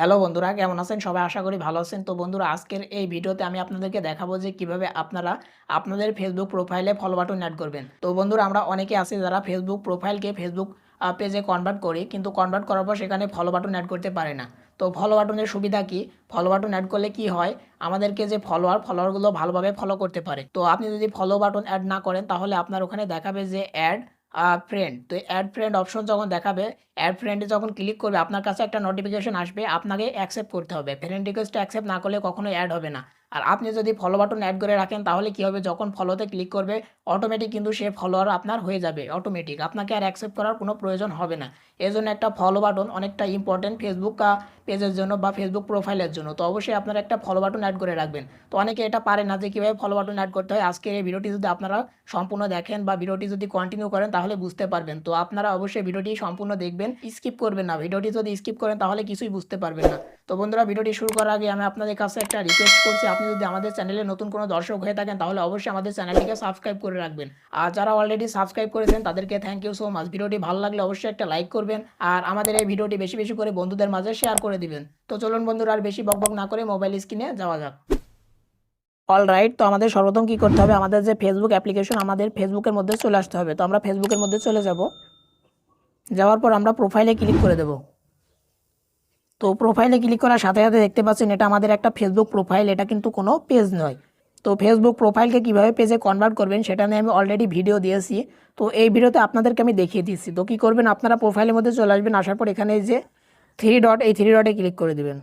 Hello বন্ধুরা, কেমন আছেন? সবাই আশা করি ভালো আছেন। তো বন্ধুরা, আজকের এই ভিডিওতে আমি আপনাদেরকে দেখাবো যে কীভাবে আপনারা আপনাদের ফেসবুক প্রোফাইলে ফলো বাটন অ্যাড করবেন। তো বন্ধুরা, আমরা অনেকে আছি যারা ফেসবুক প্রোফাইলকে ফেসবুক পেজে কনভার্ট করি, কিন্তু কনভার্ট করার পর সেখানে ফলো বাটন অ্যাড করতে পারে না। তো ফলো বাটনের সুবিধা কি? ফলো বাটন অ্যাড করলে কি হয়? আমাদেরকে যে ফলোয়ার ফলোয়ারগুলো ভালোভাবে ফলো করতে পারে। তো আপনি যদি ফলো বাটন অ্যাড না করেন, তাহলে আপনার ওখানে দেখাবে যে অ্যাড ফ্রেন্ড তো অ্যাড ফ্রেন্ড অপশন যখন দেখাবে অ্যাড ফ্রেন্ডে যখন ক্লিক করবে, আপনার কাছে একটা নোটিফিকেশন আসবে, আপনাকে অ্যাকসেপ্ট করতে হবে। ফ্রেন্ড রিকোয়েস্ট অ্যাকসেপ্ট না করলে কখনো অ্যাড হবে না। আর আপনি যদি ফলো বাটন অ্যাড করে রাখেন, তাহলে কী হবে? যখন ফলোতে ক্লিক করবে অটোমেটিক কিন্তু সে ফলোয়ার আপনার হয়ে যাবে অটোমেটিক আপনাকে আর অ্যাকসেপ্ট করার কোনো প্রয়োজন হবে না। এই জন্য একটা ফলো বাটন অনেকটা ইম্পর্টেন্ট ফেসবুক পেজের জন্য বা ফেসবুক প্রোফাইলের জন্য। তো অবশ্যই আপনারা একটা ফলো বাটন অ্যাড করে রাখবেন। তো অনেকে এটা পারে না যে কীভাবে ফলো বাটন অ্যাড করতে হয়। আজকের এই ভিডিওটি যদি আপনারা সম্পূর্ণ দেখেন বা ভিডিওটি যদি কন্টিনিউ করেন, তাহলে বুঝতে পারবেন। তো আপনারা অবশ্যই ভিডিওটি সম্পূর্ণ দেখবেন। স্কিপ করবেন না। ভিডিওটি যদি স্কিপ করেন, তাহলে কিছুই বুঝতে পারবেন না। তো বন্ধুরা, ভিডিওটি শুরু করার আগে আমি আপনাদের কাছে একটা রিকোয়েস্ট করছি। আপনি যদি আমাদের চ্যানেলে নতুন কোনো দর্শক হয়ে থাকেন, তাহলে অবশ্যই আমাদের চ্যানেলটিকে সাবস্ক্রাইব করে রাখবেন। আর যারা অলরেডি সাবস্ক্রাইব করেছেন, তাদেরকে থ্যাংক ইউ সো মাচ ভিডিওটি ভালো লাগলে অবশ্যই একটা লাইক করবেন আর আমাদের এই ভিডিওটি বেশি বেশি করে বন্ধুদের মাঝে শেয়ার করে দিবেন। তো চলুন বন্ধুরা, আর বেশি বকবক না করে মোবাইল স্ক্রিনে যাওয়া যাক। অল রাইট তো আমাদের সর্বপ্রথম কী করতে হবে? আমাদের যে ফেসবুক অ্যাপ্লিকেশন আমাদের ফেসবুকের মধ্যে চলে আসতে হবে। তো আমরা ফেসবুকের মধ্যে চলে যাব। যাওয়ার পর আমরা প্রোফাইলে ক্লিক করে দেব। তো প্রোফাইলে ক্লিক করার সাথে সাথে দেখতে পাচ্ছেন এটা আমাদের একটা ফেসবুক প্রোফাইল এটা কিন্তু কোনো পেজ নয়। তো ফেসবুক প্রোফাইলকে কীভাবে পেজে কনভার্ট করবেন সেটা নিয়ে আমি অলরেডি ভিডিও দিয়েছি। তো এই ভিডিওতে আপনাদেরকে আমি দেখিয়ে দিচ্ছি তো কী করবেন, আপনারা প্রোফাইলের মধ্যে চলে আসবেন, আসার পর এখানে যে থ্রি ডট এই থ্রি ডটে ক্লিক করে দেবেন।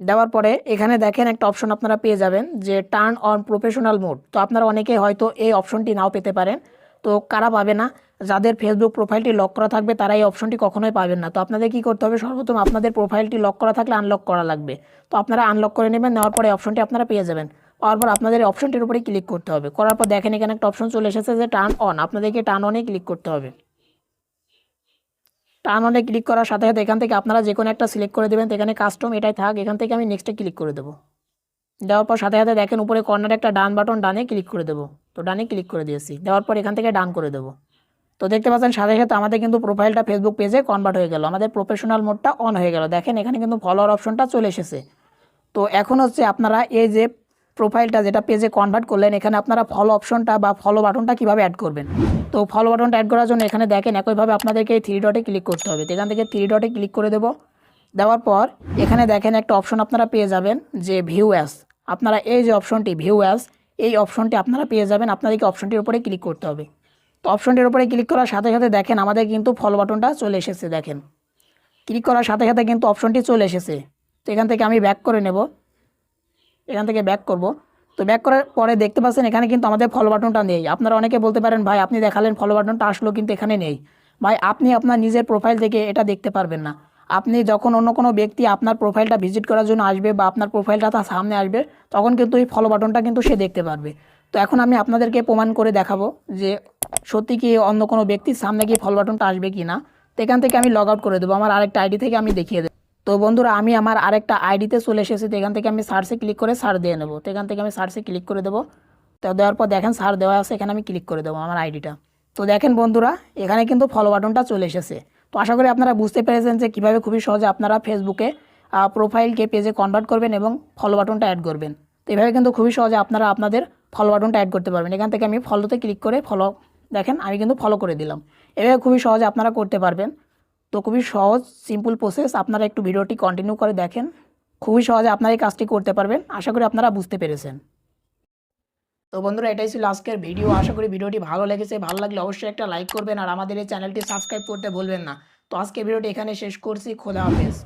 দেওয়ার পরে এখানে দেখেন একটা অপশন আপনারা পেয়ে যাবেন যে টার্ন অন প্রফেশনাল মোড তো আপনারা অনেকে হয়তো এই অপশনটি নাও পেতে পারেন। তো কারা পাবে না? যাদের ফেসবুক প্রোফাইলটি লক করা থাকবে, তারা এই অপশনটি কখনোই পাবেন না। তো আপনাদের কী করতে হবে? সর্বপ্রথম আপনাদের প্রোফাইলটি লক করা থাকলে আনলক করা লাগবে। তো আপনারা আনলক করে নেবেন, নেওয়ার পরে অপশনটি আপনারা পেয়ে যাবেন। পাওয়ার পর আপনাদের অপশনটির উপরে ক্লিক করতে হবে। করার পর দেখেন এখানে একটা অপশন চলে এসেছে যে টার্ন অন আপনাদেরকে টার্ন অনে ক্লিক করতে হবে। টার্ন অনে ক্লিক করার সাথে সাথে এখান থেকে আপনারা যে কোনো একটা সিলেক্ট করে দেবেন এখানে কাস্টম এটাই থাক। এখান থেকে আমি নেক্সটে ক্লিক করে দেবো। দেওয়ার পর সাথে সাথে দেখেন উপরে কর্নারে একটা ডান বাটন ডানে ক্লিক করে দেবো। তো ডানে ক্লিক করে দিয়েছি। দেওয়ার পর এখান থেকে ডান করে দেবো। তো দেখতে পাচ্ছেন, সাথে সাথে আমাদের কিন্তু প্রোফাইলটা ফেসবুক পেজে কনভার্ট হয়ে গেল। আমাদের প্রফেশনাল মোডটা অন হয়ে গেল। দেখেন, এখানে কিন্তু ফলোয়ার অপশনটা চলে এসেছে। তো এখন হচ্ছে আপনারা এই যে প্রোফাইলটা যেটা পেজে কনভার্ট করলেন, এখানে আপনারা ফলো অপশনটা বা ফলো বাটনটা কীভাবে অ্যাড করবেন? তো ফলো বাটনটা অ্যাড করার জন্য এখানে দেখেন, একইভাবে আপনাদেরকে এই থ্রি ডটে ক্লিক করতে হবে। তো এখান থেকে থ্রি ডটে ক্লিক করে দেবো। দেওয়ার পর এখানে দেখেন একটা অপশন আপনারা পেয়ে যাবেন, যে ভিউ অ্যাস আপনারা এই যে অপশনটি ভিউ অ্যাস এই অপশনটি আপনারা পেয়ে যাবেন। আপনাদেরকে অপশনটির উপরে ক্লিক করতে হবে। তো অপশনটির উপরে ক্লিক করার সাথে সাথে দেখেন, আমাদের কিন্তু ফলো বাটনটা চলে এসেছে দেখেন। ক্লিক করার সাথে সাথে কিন্তু অপশনটি চলে এসেছে। তো এখান থেকে আমি ব্যাক করে নেব। এখান থেকে ব্যাক করব। তো ব্যাক করার পরে দেখতে পাচ্ছেন, এখানে কিন্তু আমাদের ফলো বাটনটা নেই। আপনারা অনেকে বলতে পারেন, ভাই, আপনি দেখালেন ফলো বাটনটা, আসলো কিন্তু এখানে নেই। ভাই, আপনি আপনার নিজের প্রোফাইল থেকে এটা দেখতে পারবেন না। আপনি যখন অন্য কোনো ব্যক্তি আপনার প্রোফাইলটা ভিজিট করার জন্য আসবে বা আপনার প্রোফাইলটা তার সামনে আসবে, তখন কিন্তু এই ফলো বাটনটা কিন্তু সে দেখতে পারবে। তো এখন আমি আপনাদেরকে প্রমাণ করে দেখাবো যে সত্যি কি অন্য কোনো ব্যক্তির সামনে গিয়ে ফলো বাটনটা আসবে কি না। তো এখান থেকে আমি লগ আউট করে দেবো, আমার আরেকটা আইডি থেকে আমি দেখিয়ে দেবো। তো বন্ধুরা, আমি আমার আরেকটা আইডিতে চলে এসেছি, তো এখান থেকে আমি সার্চে ক্লিক করে সার দিয়ে নেব। তো এখান থেকে আমি সার্চে ক্লিক করে দেবো। তো দেওয়ার পর দেখেন সার দেওয়া আছে, এখানে আমি ক্লিক করে দেবো আমার আইডিটা তো দেখেন বন্ধুরা, এখানে কিন্তু ফলো বাটনটা চলে এসেছে। তো আশা করি আপনারা বুঝতে পেরেছেন যে কীভাবে খুবই সহজে আপনারা ফেসবুকে প্রোফাইলকে পেজে কনভার্ট করবেন এবং ফলো বাটনটা অ্যাড করবেন। তো এভাবে কিন্তু খুবই সহজে আপনারা আপনাদের ফলো বাটনটা অ্যাড করতে পারবেন। এখান থেকে আমি ফলোতে ক্লিক করে ফলো দেখেন আমি কিন্তু ফলো করে দিলাম। এভাবে খুবই সহজে আপনারা করতে পারবেন। তো খুবই সহজ সিম্পল প্রসেস আপনারা একটু ভিডিওটি কন্টিনিউ করে দেখেন। খুবই সহজে আপনারা এই কাজটি করতে পারবেন। আশা করি আপনারা বুঝতে পেরেছেন। তো বন্ধুরা, এটাই ছিল আজকের ভিডিও আশা করি ভিডিওটি ভালো লেগেছে। ভালো লাগলে অবশ্যই একটা লাইক করবেন আর আমাদের এই চ্যানেলটি সাবস্ক্রাইব করতে ভুলবেন না। তো আজকে ভিডিওটি এখানে শেষ করছি। খোদা হাফেজ।